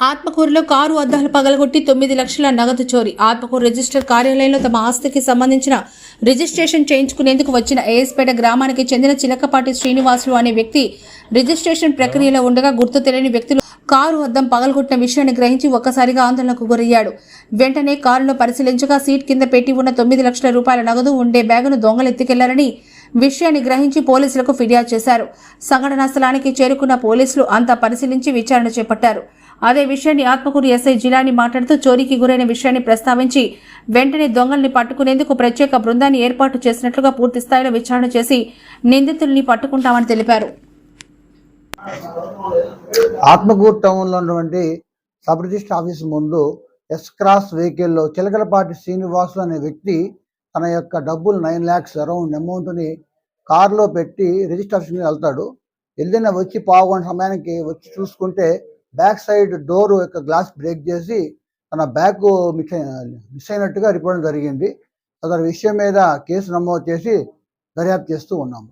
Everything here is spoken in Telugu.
ఆత్మకూరులో కారు అద్దాలు పగలగొట్టి తొమ్మిది లక్షల నగదు చోరీ. ఆత్మకూరు రిజిస్టర్ కార్యాలయంలో తమ ఆస్తికి సంబంధించిన రిజిస్ట్రేషన్ చేయించుకునేందుకు వచ్చిన ఏఎస్పేట గ్రామానికి చెందిన చిలకపాటి శ్రీనివాసులు అనే వ్యక్తి రిజిస్ట్రేషన్ ప్రక్రియలో ఉండగా గుర్తు తెలియని వ్యక్తులు కారు అద్దం పగలగొట్టిన విషయాన్ని గ్రహించి ఒక్కసారిగా ఆందోళనకు గురయ్యాడు. వెంటనే కారును పరిశీలించగా సీట్ కింద పెట్టి ఉన్న తొమ్మిది లక్షల రూపాయల నగదు ఉండే బ్యాగును దొంగలు ఎత్తుకెళ్ళారని విషయాన్ని గ్రహించి పోలీసులకు ఫిర్యాదు చేశారు. సంఘటనా స్థలానికి చేరుకున్న పోలీసులు అంతా పరిశీలించి విచారణ చేపట్టారు. అదే విషయాన్ని ఆత్మకూరు ఎస్ఐ జిలాని మాట్లాడుతూ చోరీకి గురైన విషయాన్ని ప్రస్తావించి వెంటనే దొంగల్ని పట్టుకునేందుకు ప్రత్యేక బృందాన్ని ఏర్పాటు చేసినట్లుగా పూర్తి స్థాయిలో విచారణ చేసి నిందితుల్ని పట్టుకుంటామని తెలిపారు. ఆత్మకూరు టౌన్లో ఉన్నటువంటి సబ్ రిజిస్టర్ ఆఫీస్ ముందు ఎస్ క్రాస్ వెహికల్లో చిలకలపాటి శ్రీనివాసులు అనే వ్యక్తి తన యొక్క డబ్బులు నైన్ ల్యాక్స్ అరౌండ్ అమౌంట్ని కారులో పెట్టి రిజిస్ట్రేషన్ ఆఫీస్కి వెళ్తాడు. వెళ్ళిన వచ్చి పావు సమయానికి వచ్చి చూసుకుంటే బ్యాక్ సైడ్ డోర్ యొక్క గ్లాస్ బ్రేక్ చేసి తన బ్యాగ్ మిస్ మిస్ అయినట్టుగా రిపోర్ట్ జరిగింది. అతని విషయం మీద కేసు నమోదు చేసి దర్యాప్తు చేస్తూ ఉన్నాము.